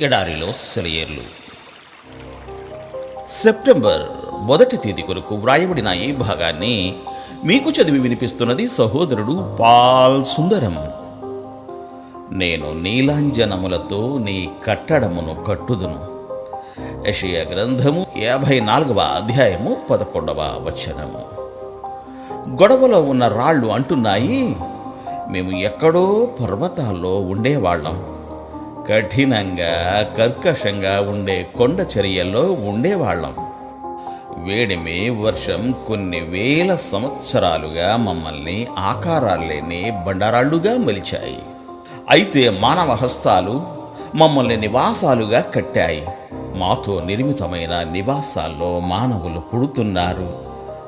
ఎడారిలో సెలయేర్లు. సెప్టెంబర్ మొదటి తేదీ కొరకు వ్రాయబడిన ఈ భాగాన్ని మీకు చదివి వినిపిస్తున్నది సహోదరుడు పాల్ సుందరం. నేను నీలాంజనములతో నీ కట్టడమును కట్టుదును. యషయ గ్రంథము యాభై నాలుగవ అధ్యాయము పదకొండవ వచనము. గొడవలో ఉన్న రాళ్ళు అంటున్నాయి మేము ఎక్కడో పర్వతాల్లో ఉండేవాళ్ళం. కఠినంగా కర్కశంగా ఉండే కొండ చర్యల్లో ఉండేవాళ్ళం. వేడిమి వర్షం కొన్ని వేల సంవత్సరాలుగా మమ్మల్ని ఆకారాలు లేని బండరాళ్ళుగా మలిచాయి. అయితే మానవ హస్తాలు మమ్మల్ని నివాసాలుగా కట్టాయి. మాతో నిర్మితమైన నివాసాల్లో మానవులు పుడుతున్నారు.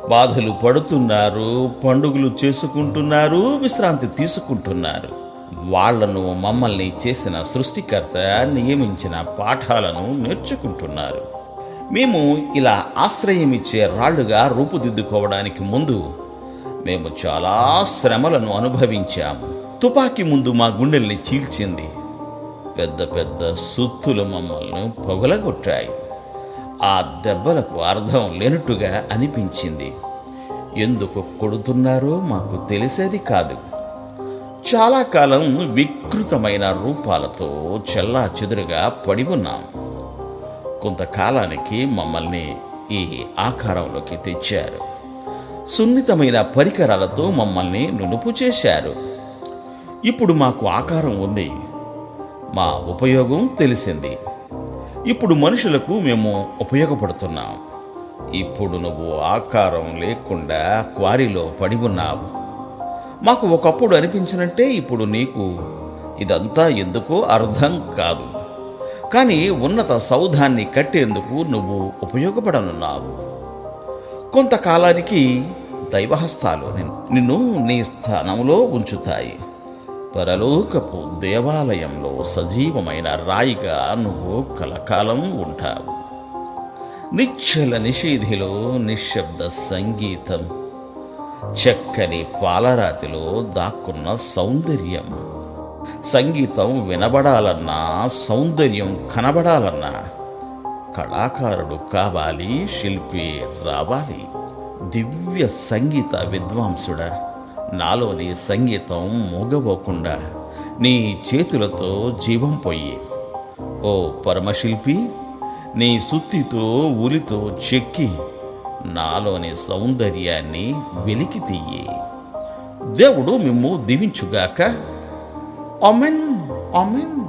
బాధలు పడుతున్నారు పండుగలు చేసుకుంటున్నారు విశ్రాంతి తీసుకుంటున్నారు. వాళ్ళను మమ్మల్ని చేసిన సృష్టికర్త నియమించిన పాఠాలను నేర్చుకుంటున్నారు. మేము ఇలా ఆశ్రయమిచ్చే రాళ్ళుగా రూపుదిద్దుకోవడానికి ముందు మేము చాలా శ్రమలను అనుభవించాము. తుపాకీ ముందు మా గుండెల్ని చీల్చింది. పెద్ద పెద్ద సుత్తులు మమ్మల్ని పొగలగొట్టాయి. ఆ దెబ్బలకు అర్థం లేనట్టుగా అనిపించింది. ఎందుకు కొడుతున్నారో మాకు తెలిసేది కాదు. చాలా కాలం వికృతమైన రూపాలతో చెల్లా చెదురుగా పడి ఉన్నాం. కొంతకాలానికి మమ్మల్ని ఈ ఆకారంలోకి తెచ్చారు. సున్నితమైన పరికరాలతో మమ్మల్ని నునుపు చేశారు. ఇప్పుడు మాకు ఆకారం ఉంది. మా ఉపయోగం తెలిసింది. ఇప్పుడు మనుషులకు మేము ఉపయోగపడుతున్నాం. ఇప్పుడు నువ్వు ఆకారం లేకుండా క్వారీలో పడి ఉన్నావు. మాకు ఒకప్పుడు అనిపించినట్టే ఇప్పుడు నీకు. ఇదంతా ఎందుకో అర్థం కాదు. కానీ ఉన్నత సౌధాన్ని కట్టేందుకు నువ్వు ఉపయోగపడనున్నావు. కొంతకాలానికి దైవహస్తాలు నిన్ను నీ స్థానంలో ఉంచుతాయి. పరలోకపు దేవాలయంలో సజీవమైన రాయిగా నువ్వు కలకాలం ఉంటావు. నిశ్చల నిషేధిలో నిశ్శబ్ద సంగీతం చక్కని పాలరాతిలో దాక్కున్న సౌందర్యం. సంగీతం వినబడాలన్నా సౌందర్యం కనబడాలన్నా కళాకారుడు కావాలి శిల్పి రావాలి. దివ్య సంగీత విద్వాంసుడా. నాలోని సంగీతం మూగబోకుండా నీ చేతులతో జీవం పొయ్యి. ఓ పరమశిల్పి నీ సుత్తితో ఉలితో చెక్కి నాలోని సౌందర్యాన్ని వెలికి తీయి. దేవుడు మిమ్ము దీవించుగాక. Amen amen